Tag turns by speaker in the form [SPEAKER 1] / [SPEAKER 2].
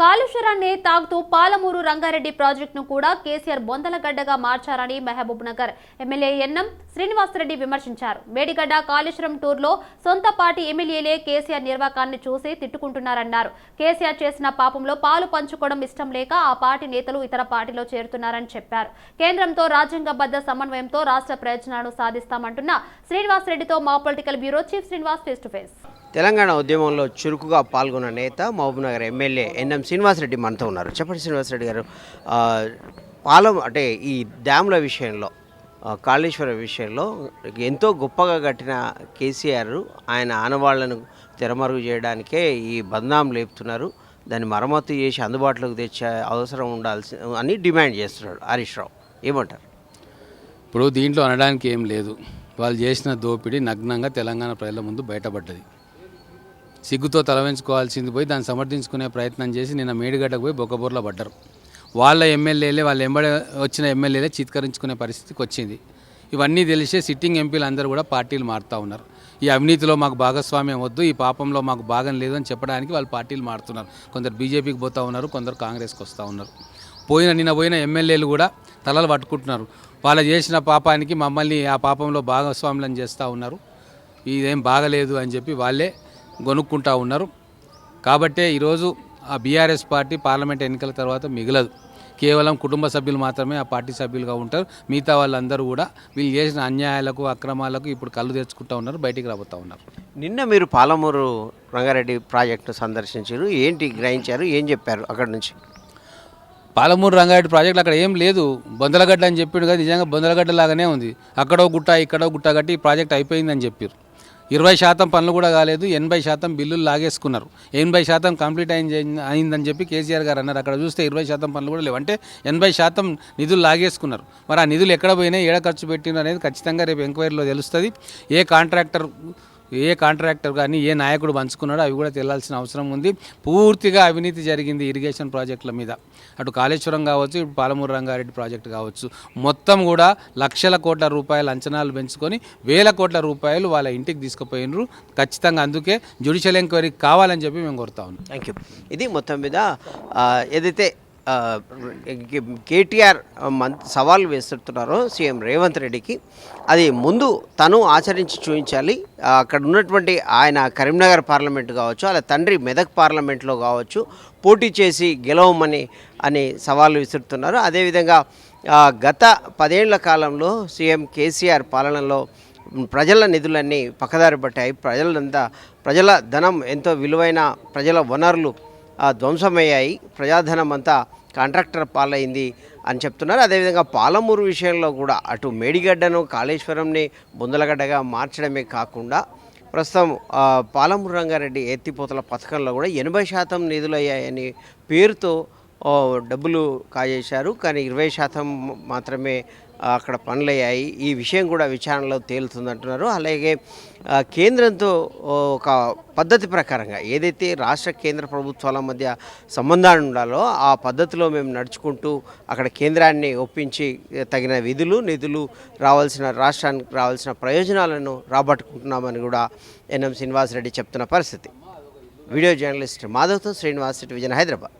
[SPEAKER 1] కాళేశ్వరాన్ని తాగుతూ పాలమూరు రంగారెడ్డి ప్రాజెక్టును కూడా కేసీఆర్ బొందలగడ్డగా మార్చారని మహబూబ్ నగర్ ఎమ్మెల్యే ఎన్ఎం శ్రీనివాసరెడ్డి విమర్శించారు. మేడిగడ్డ కాళేశ్వరం టూర్లో సొంత పార్టీ ఎమ్మెల్యేలే కేసీఆర్ నిర్వాకాన్ని చూసి తిట్టుకుంటున్నారన్నారు. కేసీఆర్ చేసిన పాపంలో పాలు పంచుకోవడం ఇష్టం లేక ఆ పార్టీ నేతలు ఇతర పార్టీలో చేరుతున్నారని చెప్పారు. కేంద్రంతో రాజ్యాంగబద్ధ సమన్వయంతో రాష్ట్ర ప్రయోజనాలను సాధిస్తామంటున్న శ్రీనివాసరెడ్డితో మా political bureau chief Srinivas face to face.
[SPEAKER 2] Telangana ఉద్యమంలో చురుకుగా పాల్గొన్న నేత మహబూబ్నగర్ ఎమ్మెల్యే ఎన్ఎం శ్రీనివాసరెడ్డి మనతో ఉన్నారు. చెప్పండి శ్రీనివాసరెడ్డి గారు పాలం అంటే ఈ డ్యామ్ల విషయంలో కాళేశ్వరం కాళేశ్వర విషయంలో ఎంతో గొప్పగా కట్టిన కేసీఆర్ ఆయన ఆనవాళ్ళను తెరమరుగు చేయడానికే ఈ బంధాం లేపుతున్నారు. దాన్ని మరమ్మతు చేసి అందుబాటులోకి తెచ్చే అవసరం ఉండాల్సి అని డిమాండ్ చేస్తున్నాడు హరీష్ రావు. ఏమంటారు?
[SPEAKER 3] ఇప్పుడు దీంట్లో అనడానికి ఏం లేదు. వాళ్ళు చేసిన దోపిడీ నగ్నంగా తెలంగాణ ప్రజల ముందు బయటపడ్డది. సిగ్గుతో తలవించుకోవాల్సింది పోయి దాన్ని సమర్థించుకునే ప్రయత్నం చేసి నిన్న మేడిగడ్డకు పోయి బొక్కబూర్లో పడ్డారు. వాళ్ళ ఎమ్మెల్యేలే వాళ్ళ ఎంబడి వచ్చిన ఎమ్మెల్యేలే చిత్కరించుకునే పరిస్థితికి వచ్చింది. ఇవన్నీ తెలిసే సిట్టింగ్ ఎంపీలు అందరూ కూడా పార్టీలు మారుతూ ఉన్నారు. ఈ అవినీతిలో మాకు భాగస్వామ్యం వద్దు ఈ పాపంలో మాకు భాగం లేదు అని చెప్పడానికి వాళ్ళు పార్టీలు మారుతున్నారు. కొందరు బీజేపీకి పోతూ ఉన్నారు కొందరు కాంగ్రెస్కి వస్తూ ఉన్నారు. పోయిన నిన్న పోయిన ఎమ్మెల్యేలు కూడా తలలు పట్టుకుంటున్నారు. వాళ్ళు చేసిన పాపానికి మమ్మల్ని ఆ పాపంలో భాగస్వాములను చేస్తూ ఉన్నారు. ఇదేం బాగలేదు అని చెప్పి వాళ్ళే గొనుక్కుంటా ఉన్నారు. కాబట్టే ఈరోజు ఆ బీఆర్ఎస్ పార్టీ పార్లమెంట్ ఎన్నికల తర్వాత మిగలదు. కేవలం కుటుంబ సభ్యులు మాత్రమే ఆ పార్టీ సభ్యులుగా ఉంటారు. మిగతా వాళ్ళందరూ కూడా వీళ్ళు చేసిన అన్యాయాలకు అక్రమాలకు ఇప్పుడు కళ్ళు తెచ్చుకుంటా ఉన్నారు బయటికి రాబోతూ ఉన్నారు.
[SPEAKER 2] నిన్న మీరు పాలమూరు రంగారెడ్డి ప్రాజెక్టు సందర్శించారు. ఏంటి గ్రహించారు? ఏం చెప్పారు అక్కడ నుంచి?
[SPEAKER 3] పాలమూరు రంగారెడ్డి ప్రాజెక్టులు అక్కడ ఏం లేదు. బొందలగడ్డ అని చెప్పిండు కదా నిజంగా బొందలగడ్డ లాగానే ఉంది. అక్కడో గుట్ట ఇక్కడో గుట్ట కట్టి ఈ ప్రాజెక్ట్ అయిపోయిందని చెప్పారు. ఇరవై శాతం పనులు కూడా కాలేదు ఎనభై శాతం బిల్లులు లాగేసుకున్నారు. ఎనభై శాతం కంప్లీట్ అయింది అయిందని చెప్పి కేసీఆర్ గారు అన్నారు. అక్కడ చూస్తే ఇరవై శాతం పనులు కూడా లేవు. అంటే ఎనభై శాతం నిధులు లాగేసుకున్నారు. మరి ఆ నిధులు ఎక్కడ పోయినాయి ఏడ ఖర్చు పెట్టినారు అనేది ఖచ్చితంగా రేపు ఎంక్వైరీలో తెలుస్తుంది. ఏ కాంట్రాక్టర్ ఏ కాంట్రాక్టర్ కానీ ఏ నాయకుడు పంచుకున్నాడో అవి కూడా తెలాల్సిన అవసరం ఉంది. పూర్తిగా అవినీతి జరిగింది ఇరిగేషన్ ప్రాజెక్టుల మీద. అటు కాళేశ్వరం కావచ్చు ఇటు పాలమూరు రంగారెడ్డి ప్రాజెక్టు కావచ్చు. మొత్తం కూడా లక్షల కోట్ల రూపాయల అంచనాలు పెంచుకొని వేల కోట్ల రూపాయలు వాళ్ళ ఇంటికి తీసుకుపోయినరు. ఖచ్చితంగా అందుకే జ్యుడిషియల్ ఎంక్వైరీ కావాలని చెప్పి మేము కోరుతా ఉన్నాం.
[SPEAKER 2] థ్యాంక్ యూ ఇది మొత్తం మీద ఏదైతే కేటీఆర్ మంత్ సవాల్ వేస్తున్నారో సీఎం రేవంత్ రెడ్డికి. అది ముందు తను ఆచరించి చూపించాలి. అక్కడ ఉన్నటువంటి ఆయన కరీంనగర్ పార్లమెంట్ కావచ్చు అలా తండ్రి మెదక్ పార్లమెంట్లో కావచ్చు పోటీ చేసి గెలవమని అని సవాళ్ళు విసురుతున్నారు. అదేవిధంగా గత పదేళ్ళ కాలంలో సీఎం కేసీఆర్ పాలనలో ప్రజల నిధులన్నీ పక్కదారి పట్టాయి. ప్రజలంతా ప్రజల ధనం ఎంతో విలువైన ప్రజల వనరులు ధ్వంసమయ్యాయి. ప్రజాధనం అంతా కాంట్రాక్టర్ పాలైంది అని చెప్తున్నారు. అదేవిధంగా పాలమూరు విషయంలో కూడా అటు మేడిగడ్డను కాళేశ్వరంని బుందలగడ్డగా మార్చడమే కాకుండా ప్రస్తుతం పాలమూరు రంగారెడ్డి ఎత్తిపోతల పథకంలో కూడా ఎనభై శాతం నిధులయ్యాయని పేరుతో డబ్బులు కాజేశారు. కానీ ఇరవై శాతం మాత్రమే అక్కడ పనులయ్యాయి. ఈ విషయం కూడా విచారణలో తేలుతుందంటున్నారు. అలాగే కేంద్రంతో ఒక పద్ధతి ప్రకారంగా ఏదైతే రాష్ట్ర కేంద్ర ప్రభుత్వాల మధ్య సంబంధాలు ఉండాలో ఆ పద్ధతిలో మేము నడుచుకుంటూ అక్కడ కేంద్రాన్ని ఒప్పించి తగిన విధులు నిధులు రావాల్సిన రాష్ట్రానికి రావాల్సిన ప్రయోజనాలను రాబట్టుకుంటున్నామని కూడా ఎన్ఎం శ్రీనివాసరెడ్డి చెప్తున్న పరిస్థితి. వీడియో జర్నలిస్ట్ మాధవ్తో శ్రీనివాస్ విజయన్ హైదరాబాద్.